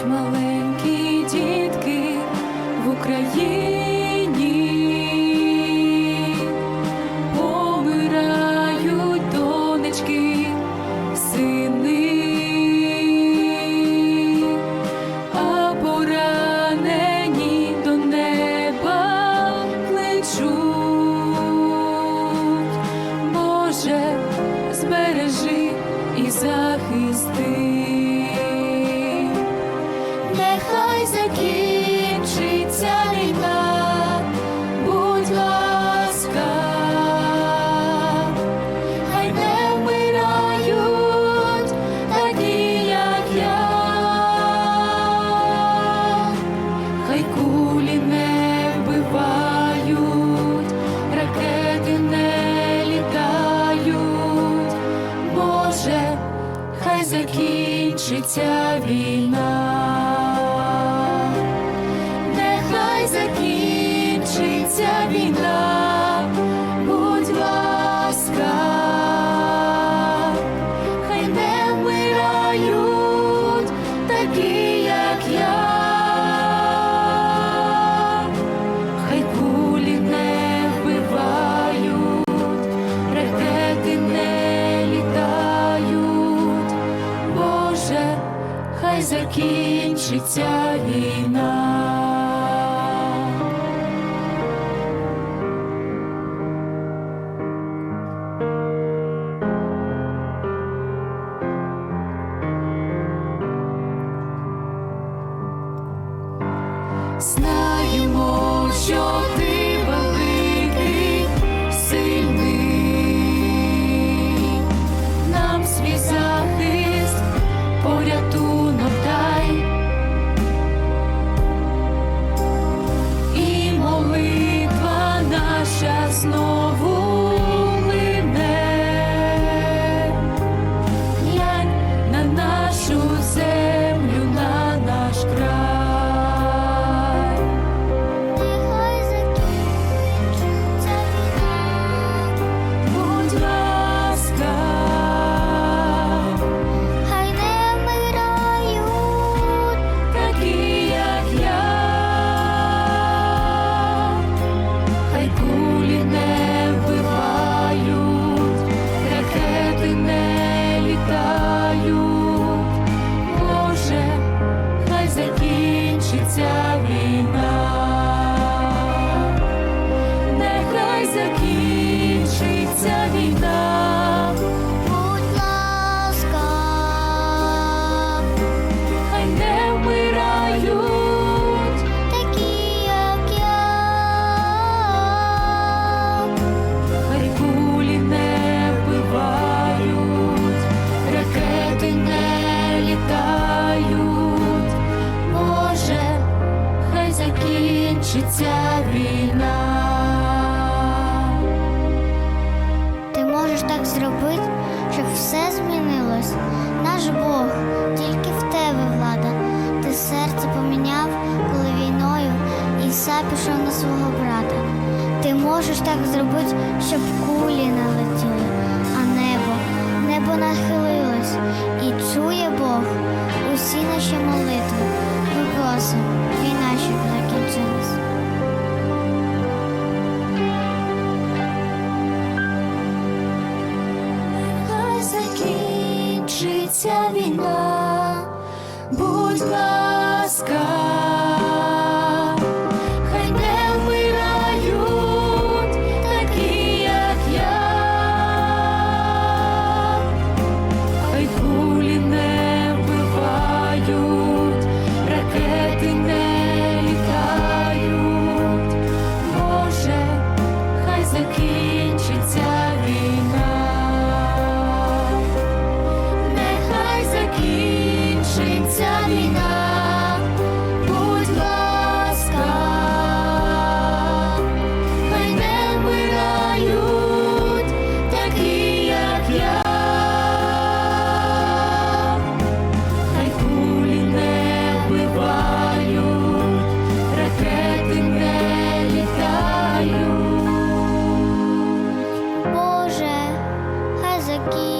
Помирають маленькі дітки в Україні, помирають донечки, сини, а поранені до неба кличуть. Боже, збережи і захисти. Нехай закінчиться війна, будь ласка, хай не вмирають такі, хай кулі не вбивають, ракети не літають, Боже, хай закінчиться війна. Закінчиться війна, будь ласка, хай не вмирають такі, як я, хай кулі не вбивають, ракети не літають, Боже, хай закінчиться війна. Snow. Закінчиться війна. Нехай закінчиться закінчиться війна. ти можеш так зробити, щоб все змінилось. Наш Бог, тільки в тебе влада. Ти серце поміняв, коли війною Іса пішов на свого брата. Ти можеш так зробити, щоб кулі не летіли, а небо, небо нахилилось, і чує Бог усі наші молитви. Ми просимо, війна, щоб закінчилась. Хай закінчиться війна, будь ласка, літають. Боже, хай закінчиться.